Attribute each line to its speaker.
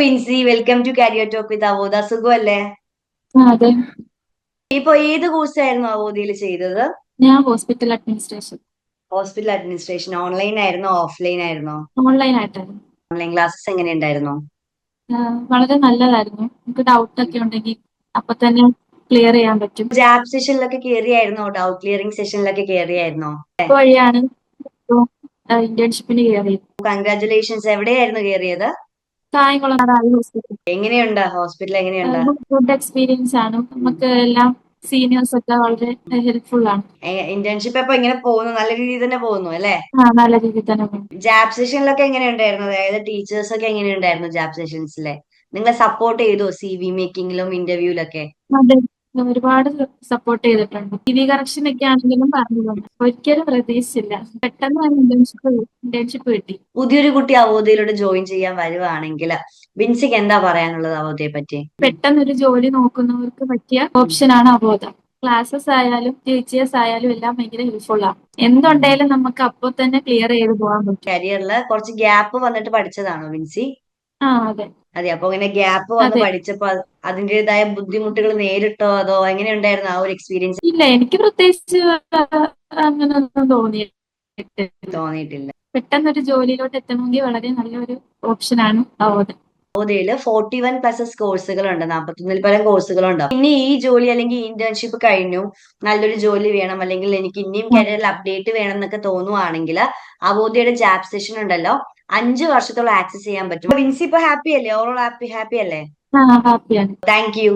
Speaker 1: Vincy welcome to career talk with Avodha. സുഖമല്ലേ?
Speaker 2: അതെ.
Speaker 1: ഇപ്പൊ ഏത് കോഴ്സ് ആയിരുന്നു അവോദിയിൽ ചെയ്തത്?
Speaker 2: ഞാൻ hospital administration.
Speaker 1: Hospital administration. Online ആയിരുന്നോ ഓഫ്ലൈൻ ആയിരുന്നോ?
Speaker 2: ഓൺലൈൻ ആയിട്ടായിരുന്നു
Speaker 1: ഓൺലൈൻ ക്ലാസ്സസ് എങ്ങനെ
Speaker 2: ഉണ്ടായിരുന്നു? വളരെ നല്ലതായിരുന്നു. നമുക്ക് ഡൗട്ട് ഒക്കെ ഉണ്ടെങ്കിൽ അപ്പൊ തന്നെ ക്ലിയർ ചെയ്യാൻ പറ്റും.
Speaker 1: ജാബ് സെഷനിലൊക്കെ കയറിയായിരുന്നോ ഡൗട്ട് ക്ലിയറിംഗ് സെഷനിലൊക്കെ കയറിയായിരുന്നോ
Speaker 2: വഴിയാണ്. ഇന്റേൺഷിപ്പിന് കയറിയത്
Speaker 1: കൺഗ്രാറ്റുലേഷൻസ് എവിടെയായിരുന്നു കയറിയത്
Speaker 2: കായംകുളം നാടായി ഹോസ്പിറ്റൽ.
Speaker 1: എങ്ങനെയുണ്ട്? ഹോസ്പിറ്റൽ എങ്ങനെയുണ്ട്?
Speaker 2: ഗുഡ് എക്സ്പീരിയൻസ് ആണ്. നമുക്ക് എല്ലാം സീനിയേഴ്സ് ഒക്കെ വളരെ ഹെൽപ്ഫുൾ ആണ്.
Speaker 1: ഇന്റേൺഷിപ്പ് അപ്പൊ ഇങ്ങനെ പോകുന്നു? നല്ല രീതിയിൽ തന്നെ പോകുന്നു അല്ലേ?
Speaker 2: ആ, നല്ല രീതിയിൽ തന്നെ പോകും.
Speaker 1: ജാബ് സെഷനിലൊക്കെ എങ്ങനെയുണ്ടായിരുന്നു? അതായത് ടീച്ചേഴ്സ് ഒക്കെ എങ്ങനെയുണ്ടായിരുന്നു ജാബ് സെഷൻസിലെ നിങ്ങളെ സപ്പോർട്ട് ചെയ്തു സി വി മേക്കിങ്ങിലും ഇന്റർവ്യൂലൊക്കെ
Speaker 2: അതെ. ഒരുപാട് സപ്പോർട്ട് ചെയ്തിട്ടുണ്ട്. ടി വി കറക്ഷൻ ഒക്കെ ആണെങ്കിലും പറഞ്ഞിട്ടുണ്ട്. ഒരിക്കലും പ്രതീക്ഷിച്ചില്ല. പെട്ടെന്ന് തന്നെ ഇന്റേൺഷിപ്പ് ഇന്റേൺഷിപ്പ് കിട്ടി.
Speaker 1: പുതിയൊരു കുട്ടി അവോധയിലൂടെ ജോയിൻ ചെയ്യാൻ വരുവാണെങ്കിൽ വിൻസിക്ക് എന്താ പറയാനുള്ളത് അവോധയെ പറ്റി?
Speaker 2: പെട്ടെന്ന് ഒരു ജോലി നോക്കുന്നവർക്ക് പറ്റിയ ഓപ്ഷനാണ് അവബോധം. ക്ലാസ്സസ് ആയാലും ടീച്ചേഴ്സ് ആയാലും എല്ലാം ഭയങ്കര ഹെൽപ്ഫുൾ ആണ് എന്തുണ്ടായാലും നമുക്ക് അപ്പോൾ തന്നെ ക്ലിയർ ചെയ്ത് പോകാൻ പറ്റും.
Speaker 1: കരിയറിൽ കുറച്ച് ഗ്യാപ്പ് വന്നിട്ട് പഠിച്ചതാണോ വിൻസി?
Speaker 2: ആ അതെ.
Speaker 1: അതെ അപ്പൊ ഇങ്ങനെ ഗ്യാപ്പ് വന്ന്. പഠിച്ചപ്പോ അത് അതിന്റേതായ ബുദ്ധിമുട്ടുകൾ നേരിട്ടോ അതോ എങ്ങനെ ഉണ്ടായിരുന്നു ആ ഒരു എക്സ്പീരിയൻസ്
Speaker 2: ഇല്ല എനിക്ക് പ്രത്യേകിച്ച് തോന്നിയിട്ടില്ല.
Speaker 1: തോന്നിയിട്ടില്ല.
Speaker 2: പെട്ടെന്ന് ഒരു ജോലിയിലോട്ട് എത്തണമെങ്കിൽ വളരെ നല്ലൊരു ഓപ്ഷനാണ്
Speaker 1: അവോധയിൽ ഫോർട്ടി വൺ പ്ലസസ് കോഴ്സുകളുണ്ട് നാൽപ്പത്തൊന്നിൽ പരം കോഴ്സുകളുണ്ട് ഇനി ഈ ജോലി അല്ലെങ്കിൽ ഇന്റേൺഷിപ്പ് കഴിഞ്ഞു നല്ലൊരു ജോലി വേണം അല്ലെങ്കിൽ എനിക്ക് ഇനിയും കരിയറിൽ അപ്ഡേറ്റ് വേണം എന്നൊക്കെ തോന്നുവാണെങ്കിൽ അവോധയുടെ ജാബ് സെഷൻ ഉണ്ടല്ലോ അഞ്ച് വർഷത്തോളം ആക്സസ് ചെയ്യാൻ പറ്റും. വിൻസി ഇപ്പൊ ഹാപ്പി അല്ലേ? ഓവറോൾ ഹാപ്പി ഹാപ്പി അല്ലേ? Thank you